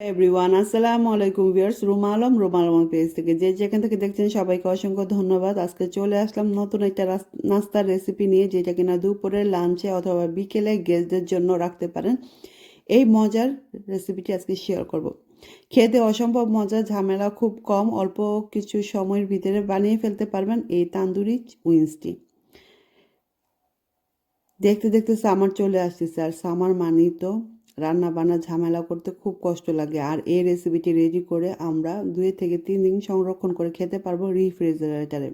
Everyone আসসালামু আলাইকুম viewers Ruma Alam Ruma Alam page থেকে। যে যেখান থেকে দেখছেন, সবাইকে অসংখ্য ধন্যবাদ। আজকে চলে আসলাম নতুন একটা নাস্তার রেসিপি নিয়ে, যেটা কিনা দুপুরে লাঞ্চে অথবা বিকেলে গেস্টদের জন্য রাখতে পারেন। এই মজার রেসিপিটি আজকে শেয়ার করব। খেতে অসম্ভব মজা ঝামেলা খুব কম, অল্প কিছু সময়ের ভিতরে বানিয়ে ফেলতে পারবেন এই তান্দুরি উইন্সটি দেখতে দেখতে সামার চলে আসতেছে, আর সামার মানেই তো রান্না বান্না ঝামেলা করতে খুব কষ্ট লাগে। আর এই রেসিপিটি রেডি করে আমরা দুই থেকে তিন দিন সংরক্ষণ করে খেতে পারব রিফ্রিজারেটারে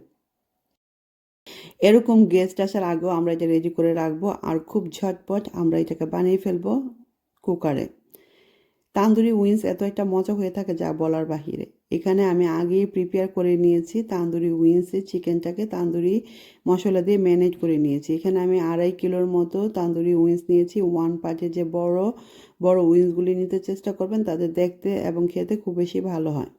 এরকম গেস্ট আসার আগেও আমরা এটা রেডি করে রাখব। আর খুব ঝটপট আমরা এটাকে বানিয়ে ফেলব কুকারে তান্দুরি উইংস এত একটা মজা হয়ে থাকে যা বলার বাহিরে। এখানে আমি আগেই প্রিপেয়ার করে নিয়েছি তান্দুরি উইংসে চিকেনটাকে, তান্দুরি মশলা দিয়ে ম্যানেজ করে নিয়েছি। এখানে আমি আড়াই কিলোর মতো তান্দুরি উইংস নিয়েছি। ওয়ান পার্টে যে বড় বড় উইংসগুলি নিতে চেষ্টা করবেন তাদের দেখতে এবং খেতে খুব বেশি ভালো হয়।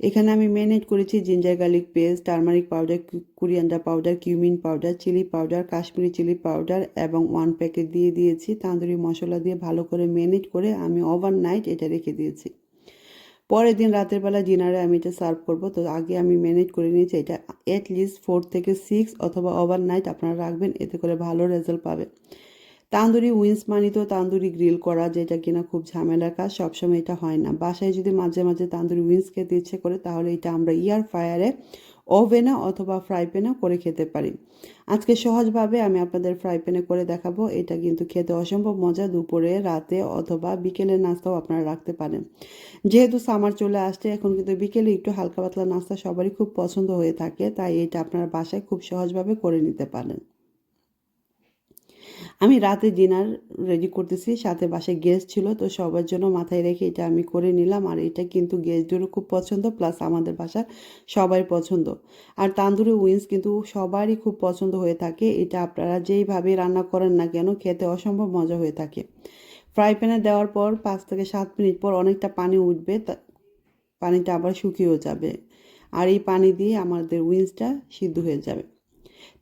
এখানে আমি ম্যানেজ করেছি ginger garlic paste, turmeric powder coriander powder, cumin powder, chilli powder, Kashmiri chilli powder এবং ওয়ান প্যাকেট দিয়ে দিয়েছি। তান্দুরি মশলা দিয়ে ভালো করে ম্যানেজ করে আমি ওভারনাইট এটা রেখে দিয়েছি। পরের দিন রাতের বেলা ডিনারে আমি এটা সার্ভ করব। তো আগে আমি ম্যানেজ করে নিয়েছি এটা অ্যাটলিস্ট ফোর থেকে সিক্স অথবা ওভারনাইট আপনারা রাখবেন, এতে করে ভালো রেজাল্ট পাবে তান্দুরি উইন্স মানি তো তান্দুরি গ্রিল করা, যেটা কিনা খুব ঝামেলার কাজ, সবসময় এটা হয় না। বাসায় যদি মাঝে মাঝে তান্দুরি উইন্স খেতে ইচ্ছে করে, তাহলে এটা আমরা ইয়ার ফায়ারে ওভেনে অথবা ফ্রাই প্যানে করে খেতে পারি। আজকে সহজভাবে আমি আপনাদের ফ্রাই প্যানে করে দেখাবো। এটা কিন্তু খেতে অসম্ভব মজা, দুপুরে, রাতে অথবা বিকেলের নাস্তাও আপনারা রাখতে পারেন। যেহেতু সামার চলে আসছে, এখন কিন্তু বিকেলে একটু হালকা পাতলা নাস্তা সবারই খুব পছন্দ হয়ে থাকে, তাই এটা আপনারা বাসায় খুব সহজভাবে করে নিতে পারেন। আমি রাতে ডিনার রেডি করতেছি, সাথে বাসায় গেস্ট ছিল, তো সবার জন্য মাথায় রেখে এটা আমি করে নিলাম। আর এটা কিন্তু গেস্টদেরও খুব পছন্দ প্লাস আমাদের বাসার সবাই পছন্দ। আর তান্দুরি উইন্স কিন্তু সবারই খুব পছন্দ হয়ে থাকে। এটা আপনারা যেইভাবে রান্না করেন না কেন, খেতে অসম্ভব মজা হয়ে থাকে। ফ্রাই প্যানে দেওয়ার পর পাঁচ থেকে সাত মিনিট পর অনেকটা পানি উঠবে পানিটা আবার শুকিয়েও যাবে। আর এই পানি দিয়ে আমাদের উইন্সটা সিদ্ধ হয়ে যাবে।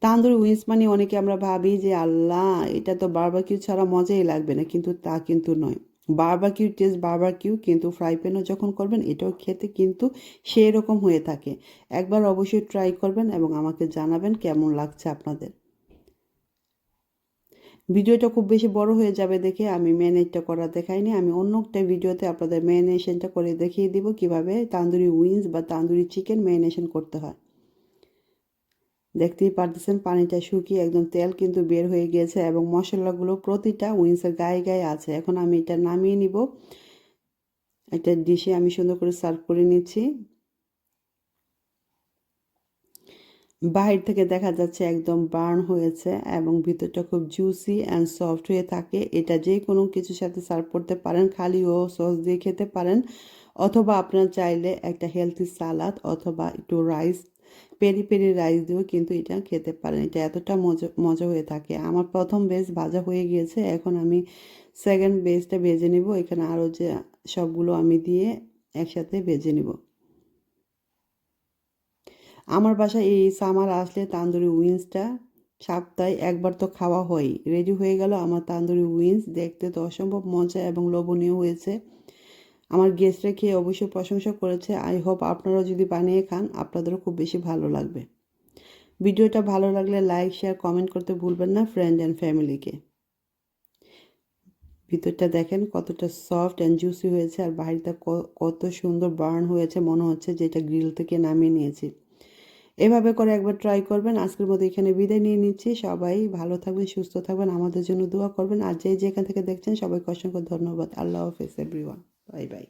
তান্দুরি উইন্স মানে অনেকে আমরা ভাবি যে, আল্লাহ, এটা তো বারবাকিউ ছাড়া মজাই লাগবে না। কিন্তু তা কিন্তু নয়। বারবাকিউ টেস্ট বারবাকিউ কিন্তু ফ্রাই প্যানও যখন করবেন, এটাও খেতে কিন্তু সেই রকম হয়ে থাকে। একবার অবশ্যই ট্রাই করবেন এবং আমাকে জানাবেন কেমন লাগছে আপনাদের। ভিডিওটা খুব বেশি বড় হয়ে যাবে দেখে আমি ম্যানেজটা করা দেখাইনি। আমি অন্য একটা ভিডিওতে আপনাদের ম্যানেশনটা করে দেখিয়ে দিব কীভাবে তান্দুরি উইন্স বা তান্দুরি চিকেন ম্যারিনেশন করতে হয়। দেখতেই পারতেছেন পানিটা শুকিয়ে একদম তেল কিন্তু বের হয়ে গিয়েছে এবং মশলাগুলো প্রতিটা উইন্সের গায়ে গায়ে আছে। এখন আমি এটা নামিয়ে নিব। একটা ডিশে আমি সুন্দর করে সার্ভ করে নিচ্ছি। বাহির থেকে দেখা যাচ্ছে একদম বার্ন হয়েছে এবং ভিতরটা খুব জুসি অ্যান্ড সফট হয়ে থাকে। এটা যে কোনো কিছুর সাথে সার্ভ করতে পারেন, খালি ও সস দিয়ে খেতে পারেন। অথবা আপনার চাইলে একটা হেলথি সালাদ অথবা একটু রাইস পেরি পেরি রাইস দিয়েও কিন্তু এটা খেতে পারেন। এটা এতটা মজা মজা হয়ে থাকে। আমার প্রথম বেস ভাজা হয়ে গিয়েছে। এখন আমি সেকেন্ড বেসটা ভেজে নিব। এখানে আরও যে সবগুলো আমি দিয়ে একসাথে ভেজে নিব। আমার বাসায় এই সামার আসলে তান্দুরি উইন্সটা সপ্তাহে একবার তো খাওয়া হয়ই রেডি হয়ে গেল আমার তান্দুরি উইন্স। দেখতে তো অসম্ভব মজা এবং লোভনীয় হয়েছে। আমার গেস্টরা খেয়ে অবশ্যই প্রশংসা করেছে? আই হোপ আপনারাও যদি বানিয়ে খান, আপনাদেরও খুব বেশি ভালো লাগবে। ভিডিওটা ভালো লাগলে লাইক শেয়ার কমেন্ট করতে ভুলবেন না ফ্রেন্ড অ্যান্ড ফ্যামিলিকে ভিতরটা দেখেন কতটা সফট অ্যান্ড জুসি হয়েছে আর বাড়িটা কত সুন্দর বার্ন হয়েছে মনে হচ্ছে যেটা গ্রিল থেকে নামিয়ে নিয়েছি। এভাবে করে একবার ট্রাই করবেন। আজকের মতো এখানে বিদায় নিয়ে নিচ্ছি। সবাই ভালো থাকবেন, সুস্থ থাকবেন, আমাদের জন্য দোয়া করবেন। আর যে যেখান থেকে দেখছেন, সবাইকে অসংখ্য ধন্যবাদ। আল্লাহ হাফেজ এভরিওয়ান Bye bye.